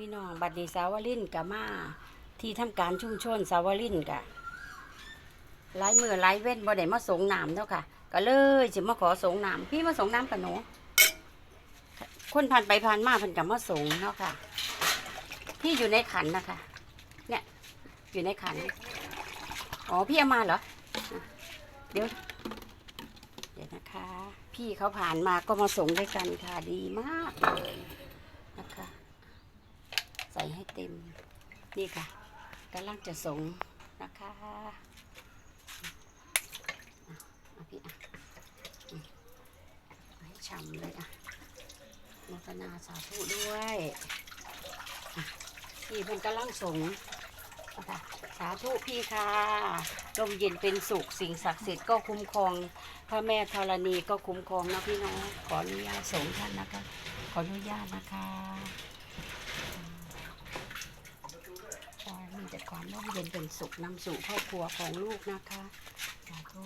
พี่น้องบัดนี้สาวลินกับมาที่ทำการชุมชนสาวลินกะหลายมือหลายเว้นบ่ได้มาสงน้ำเนาะค่ะ ก็เลยสิมาขอสงน้ำพี่มาสงน้ำกับหนูคนผ่านไปผ่านมาเพิ่นกับมาสงเนาะค่ะพี่อยู่ในขันนะคะเนี่ยอยู่ในขันอ๋อพี่เอามาเหรอเดี๋ยวเดี๋ยวนะคะ พี่เขาผ่านมาก็มาส่งด้วยกันค่ะดีมากเลยนะคะ ส่ให้เต็ม นี่ค่ะกำลังจะส่งนะคะเอาพี่อะให้ช่ำเลยอะมทนาสาธุด้วยพี่เพิ่นกำลังส่งนะคะสาธุพี่ค่ะลมเย็นเป็นสุขสิ่งศักดิ์สิทธิ์ก็คุ้มครอง พระแม่ธรณีก็คุ้มครองนะพี่น้อง ขออนุญาตสงฆ์ท่านนะคะ ขออนุญาตนะคะ ขอให้มี แต่ความร่มเย็นเป็นสุขนำสู่ครอบครัวของลูกนะคะสาธุ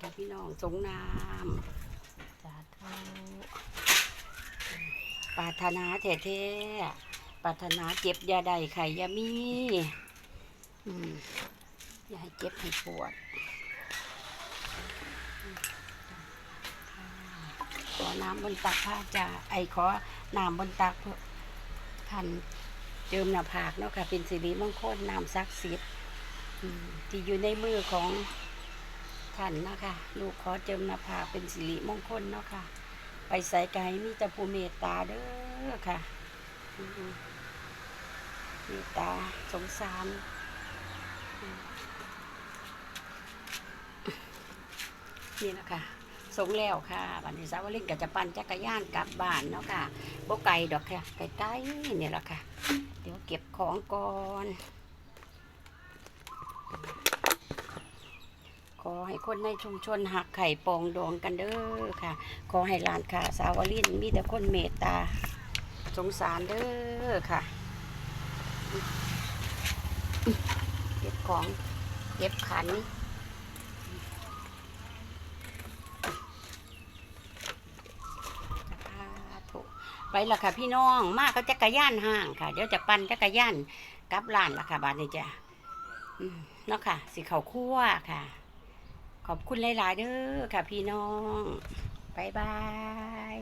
ดีพี่น้องสงน้ำสาธุปรารถนาแท้ๆปรารถนาเจ็บยาใดไข่ยามีอืมอย่าให้เจ็บให้ปวดขอน้ำบนตักพระจ่าไอขอน้ำบนตักท่าน เจิมหน้าผากเนาะค่ะ เป็นสิริมงคลน้ำศักดิ์สิทธิ์ที่อยู่ในมือของท่านนะคะ ลูกขอเจิมหน้าผากเป็นสิริมงคลเนาะค่ะ ไปใส่ไก่มีแต่ผู้เมตตาเด้อค่ะเมตตาสงสารนี่นะคะ สงแล้วค่ะบันนี้สาวลินก็จะปั่นจักรยานกลับบ้านเนาะค่ะบ่ไกลดอกค่ะใกล้ๆเนี่ยแหละค่ะ เดี๋ยวเก็บของก่อน ขอให้คนในชุมชนหักไข่ปองดองกันเด้อค่ะ ขอให้หลานค่ะสาวลินมีแต่คนเมตตาสงสารเด้อค่ะ เก็บของ เก็บขัน สาธุ ไปละค่ะพี่น้องมากก็จักรยานห่างค่ะ เดี๋ยวจะปั่นจักรยานกลับร้านละค่ะบาทนี้จ้ะเนาะค่ะสิเขาคั่วค่ะ ขอบคุณหลาย ๆ เด้อค่ะพี่น้องบายบาย